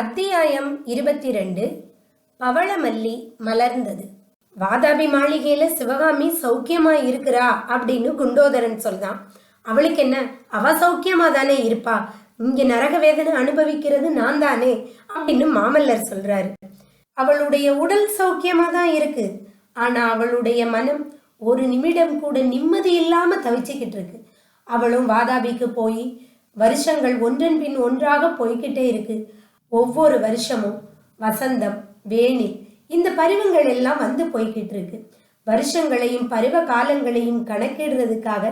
அத்தியாயம் இருபத்தி ரெண்டு பவளமல்லி மலர்ந்தது. வாதாபி மாளிகையில சிவகாமி சௌக்கியமா இருக்கிறா அப்படின்னு குண்டோதரன் சொல்றான். அவளுக்கு என்ன? அவ சௌக்கியமா தானே இருப்பா. இங்க நரக வேதனை அனுபவிக்கிறது நான் தானே அப்படின்னு மாமல்லர் சொல்றாரு. அவளுடைய உடல் சௌக்கியமா தான் இருக்கு. ஆனா அவளுடைய மனம் ஒரு நிமிடம் கூட நிம்மதி இல்லாம தவிச்சுக்கிட்டு இருக்கு. அவளும் வாதாபிக்கு போய் வருஷங்கள் ஒன்றன் பின் ஒன்றாக போய்கிட்டே இருக்கு. ஒவ்வொரு வருஷமும் வசந்தம் வேணி இந்த பருவங்கள் எல்லாம் வந்து போய்கிட்டு இருக்கு வருஷங்களையும் பருவ காலங்களையும் கணக்கிடுறதுக்காக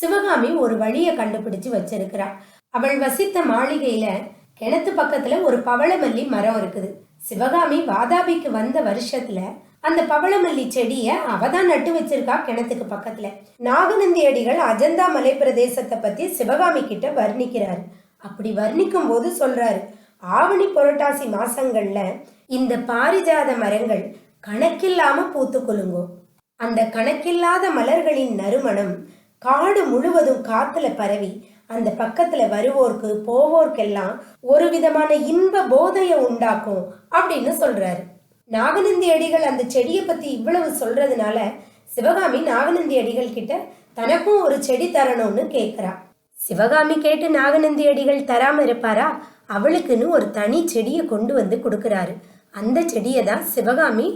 சிவகாமி ஒரு வழியை கண்டுபிடிச்சு வச்சிருக்கிறா. அவள் வசித்த மாளிகையில கிணத்து பக்கத்துல ஒரு பவளமல்லி மரம் இருக்குது. சிவகாமி வாதாபிக்கு வந்த வருஷத்துல அந்த பவளமல்லி செடிய அவ தான் நட்டு வச்சிருக்கா கிணத்துக்கு பக்கத்துல. நாகநந்தி அடிகள் அஜந்தா மலை பிரதேசத்தை பத்தி சிவகாமி கிட்ட வர்ணிக்கிறாரு. அப்படி வர்ணிக்கும் போது சொல்றாரு ஆவணி புரட்டாசி மாசங்கள்ல இந்த பாரிஜாத மரங்கள் கணக்கில்லாம பூத்து குலுங்கும். அந்த கணக்கில்லாத மலர்களின் நறுமணம் காடு முழுவதும் காத்துல பரவி அந்த பக்கத்துல வருவோர்க்கு போவோர்க்கெல்லாம் ஒரு விதமான இன்ப போதைய உண்டாக்கும் அப்படின்னு சொல்றாரு. நாகநந்தி அடிகள் அந்த செடியை பத்தி இவ்வளவு சொல்றதுனால சிவகாமி நாகநந்தி அடிகள் கிட்ட தனக்கும் ஒரு செடி தரணும்னு கேக்குறா. சிவகாமி கேட்டு நாகநந்தி அடிகள் தராம இருப்பாரா? அவளுக்குன்னு ஒரு தனி செடியை கொண்டு வந்து கொடுக்குறாரு. அந்த செடியை தான் சிவகாமி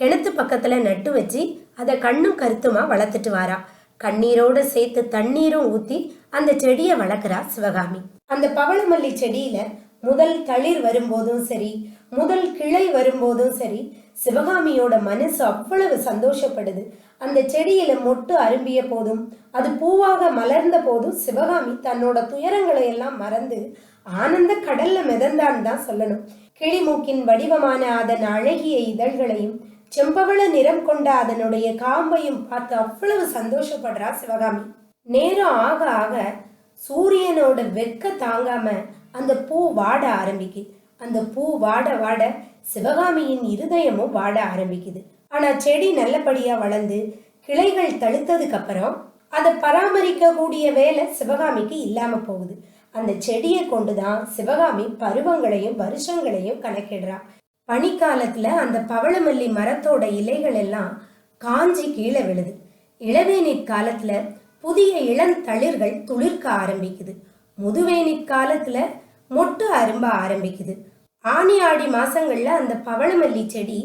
கிணத்து பக்கத்தில் நட்டு வச்சு அதை கண்ணும் கருத்துமாக வளர்த்துட்டு வாரா. கண்ணீரோடு சேர்த்து தண்ணீரும் ஊற்றி அந்த செடியை வளர்க்குறா சிவகாமி. அந்த பவளமல்லி செடியில் முதல் தளிர் வரும்போதும் சரி முதல் கிளை வரும்போதும் சரி சிவகாமியோட மனசு அவ்வளவு சந்தோஷப்படுது. அந்த செடியில மொட்டு அரும்பிய போதும் அது பூவாக மலர்ந்த போதும் சிவகாமி தன்னோட துயரங்களை எல்லாம் மறந்து ஆனந்த கடல்ல மிதந்தான்னு தான் சொல்லணும். கிளிமூக்கின் வடிவமான அதன் அழகிய இதழ்களையும் செம்பவள நிறம் கொண்ட அதனுடைய காம்பையும் பார்த்து அவ்வளவு சந்தோஷப்படுறா சிவகாமி. நேரம் ஆக ஆக சூரியனோட வெக்க தாங்காம அந்த பூ வாட ஆரம்பிக்குது. அந்த பூ வாட வாட சிவகாமியின் இருதயமும் வாட ஆரம்பிக்குது. ஆனால் செடி நல்லபடியாக வளர்ந்து கிளைகள் தழுத்ததுக்கு அப்புறம் அதை பராமரிக்க கூடிய வேலை சிவகாமிக்கு இல்லாமல் போகுது. அந்த செடியை கொண்டு தான் சிவகாமி பருவங்களையும் வருஷங்களையும் கணக்கிடுறா. பனிக்காலத்தில் அந்த பவளமல்லி மரத்தோட இலைகள் எல்லாம் காஞ்சி கீழே விழுது. இளவேநீர் காலத்தில் புதிய இளந்தளிர்கள் துளிர்க்க ஆரம்பிக்குது. முதுவேணி காலத்துல மொட்டு அரும்ப ஆரம்பிக்குது. ஆனி ஆடி மாசங்கள்ல அந்த பவளமல்லி செடி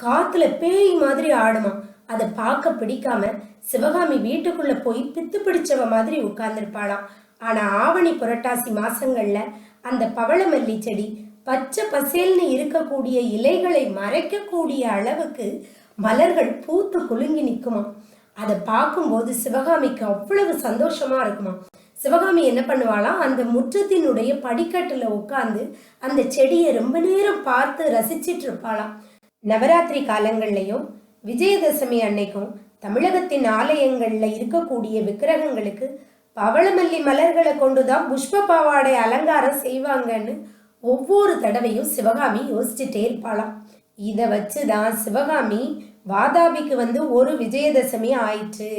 காத்துல பேய் மாதிரி ஆடுமா அதை பார்க்க பிடிக்காம சிவகாமி வீட்டுக்குள்ள போய் பித்து பிடிச்சவ மாதிரி உட்கார்ந்துருப்பாளாம். ஆனா ஆவணி புரட்டாசி மாசங்கள்ல அந்த பவளமல்லி செடி பச்சை பசேல்னு இருக்கக்கூடிய இலைகளை மறைக்கக்கூடிய அளவுக்கு மலர்கள் பூத்து குலுங்கி நிற்குமா அதை பார்க்கும்போது சிவகாமிக்கு அவ்வளவு சந்தோஷமா இருக்குமா சிவகாமி என்ன பண்ணுவாளாம் அந்த முற்றத்தினுடைய படிக்கட்டுல உட்காந்து அந்த செடியை ரொம்ப நேரம் பார்த்து ரசிச்சிட்டு இருப்பாளாம் நவராத்திரி காலங்கள்லையும் விஜயதசமி அன்னைக்கும் தமிழகத்தின் ஆலயங்கள்ல இருக்கக்கூடிய விக்கிரகங்களுக்கு பவளமல்லி மலர்களை கொண்டுதான் புஷ்ப பாவாடை அலங்காரம் செய்வாங்கன்னு ஒவ்வொரு தடவையும் சிவகாமி யோசிச்சுட்டே இருப்பாளாம். இதை வச்சுதான் சிவகாமி வாதாபிக்கு வந்து ஒரு விஜயதசமி ஆயிற்று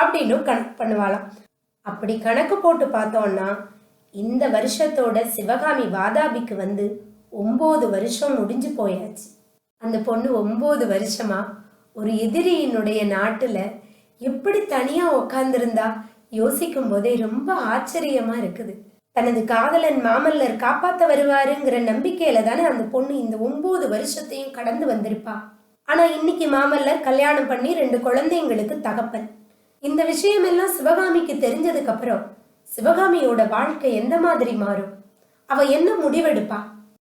அப்படின்னு கணக்கு பண்ணுவாளாம். அப்படி கணக்கு போட்டு பார்த்தோம்னா இந்த வருஷத்தோட சிவகாமி வாதாபிக்கு வந்து ஒம்பது வருஷம் முடிஞ்சு போயாச்சு. அந்த பொண்ணு ஒம்பது வருஷமா ஒரு எதிரியினுடைய நாட்டில் எப்படி தனியாக உக்காந்துருந்தா யோசிக்கும் போதே ரொம்ப ஆச்சரியமா இருக்குது. தனது காதலன் மாமல்லர் காப்பாத்த வருவாருங்கிற நம்பிக்கையில தானே அந்த பொண்ணு இந்த ஒன்பது வருஷத்தையும் கடந்து வந்திருப்பா. ஆனா இன்னைக்கு மாமல்லர் கல்யாணம் பண்ணி ரெண்டு குழந்தைங்களுக்கு தகப்பன். இந்த விஷயமெல்லாம் சிவகாமிக்கு தெரிஞ்சதுக்கு அப்புறம் சிவகாமியோட வாழ்க்கை எந்த மாதிரி மாறும்? அவ என்ன முடிவெடுப்பா?